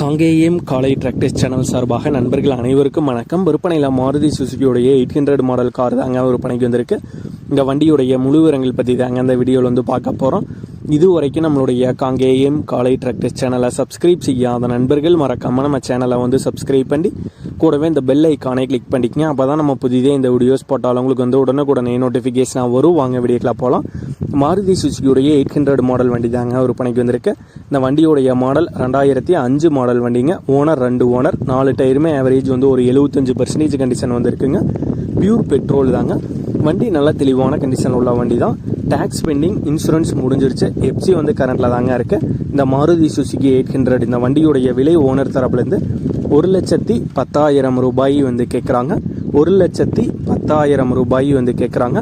காங்கேயம் காலை tractors channel சார்பாக நண்பர்கள் அனைவருக்கும் வணக்கம். விற்பனையில் மாருதி சுசுகியோடைய எயிட் ஹண்ட்ரட் மாடல் கார் தாங்க விற்பனைக்கு வந்திருக்கு. இந்த வண்டியுடைய முழு விவரங்கள் பற்றி தாங்க அந்த வீடியோவில் வந்து பார்க்க போகிறோம் இது வரைக்கும் நம்மளுடைய காங்கேயம் காலை டிராக்டர்ஸ் சேனலை சப்ஸ்கிரைப் செய்யாத நண்பர்கள் மறக்காமல் நம்ம சேனலை வந்து சப்ஸ்கிரைப் பண்ணி கூடவே இந்த பெல் ஐக்கானே கிளிக் பண்ணிக்கங்க. அப்போ தான் நம்ம புதிதே இந்த வீடியோஸ் போட்டாலும் உங்களுக்கு வந்து உடனுக்குடனே நோட்டிஃபிகேஷனாக வரும். வாங்க வீடியோக்கெலாம் போகலாம் மாருதி சுசுக்கியுடைய எயிட் ஹண்ட்ரட் மாடல் வண்டி தாங்க விற்பனைக்கு வந்திருக்கு. இந்த வண்டியுடைய மாடல் ரெண்டாயிரத்தி அஞ்சு மாடல் வண்டிங்க. ஓனர் ரெண்டு ஓனர் நாலு டயருமே ஆவரேஜ் வந்து ஒரு எழுபத்தஞ்சு பர்சன்டேஜ் கண்டிஷன் வந்திருக்குங்க. பியூர் பெட்ரோல் தாங்க. வண்டி நல்ல தெளிவான கண்டிஷன் உள்ள வண்டி தான் டேக்ஸ் பெண்டிங் இன்சூரன்ஸ் முடிஞ்சிருச்சு எப்சி வந்து கரண்ட்டில் தாங்க இருக்குது இந்த மாருதி சுசுகி எயிட் ஹண்ட்ரட் இந்த வண்டியுடைய விலை ஓனர் தரப்புலேருந்து ஒரு லட்சத்தி பத்தாயிரம் ரூபாய் வந்து கேட்குறாங்க ஒரு லட்சத்தி பத்தாயிரம் ரூபாய் வந்து கேட்குறாங்க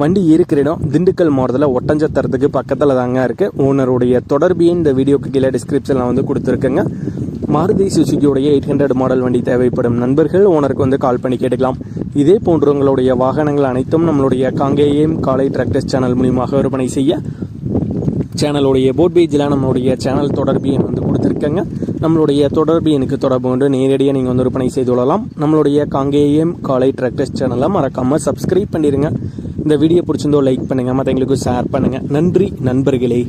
வண்டி இருக்கிற இடம் திண்டுக்கல் மாவட்டத்தில் ஒட்டஞ்சத்தரத்துக்கு பக்கத்தில் தாங்க இருக்குது ஓனருடைய தொடர்பையும் இந்த வீடியோக்கு கீழே டிஸ்கிரிப்ஷனில் வந்து கொடுத்துருக்கேங்க. மாருதி சுசுகியோடைய எயிட் ஹண்ட்ரட் மாடல் வண்டி தேவைப்படும் நண்பர்கள் ஓனருக்கு வந்து கால் பண்ணி கேட்டுக்கலாம். இதே போன்று உங்களுடைய வாகனங்கள் அனைத்தும் நம்மளுடைய காங்கேயம் காலை டிராக்டர்ஸ் சேனல் மூலியமாக விற்பனை செய்ய சேனலுடைய போட் பேஜில் நம்மளுடைய சேனல் தொடர்பு எண் வந்து கொடுத்துருக்கேங்க. நம்மளுடைய தொடர்பு எனக்கு தொடர்பு கொண்டு நேரடியாக நீங்கள் வந்து விற்பனை செய்து கொள்ளலாம். நம்மளுடைய காங்கேயம் காலை டிராக்டர்ஸ் சேனலை மறக்காமல் சப்ஸ்கிரைப் பண்ணிடுங்க இந்த வீடியோ பிடிச்சிருந்தோ லைக் பண்ணுங்கள் மற்றவங்களுக்கு ஷேர் பண்ணுங்கள் நன்றி நண்பர்களே.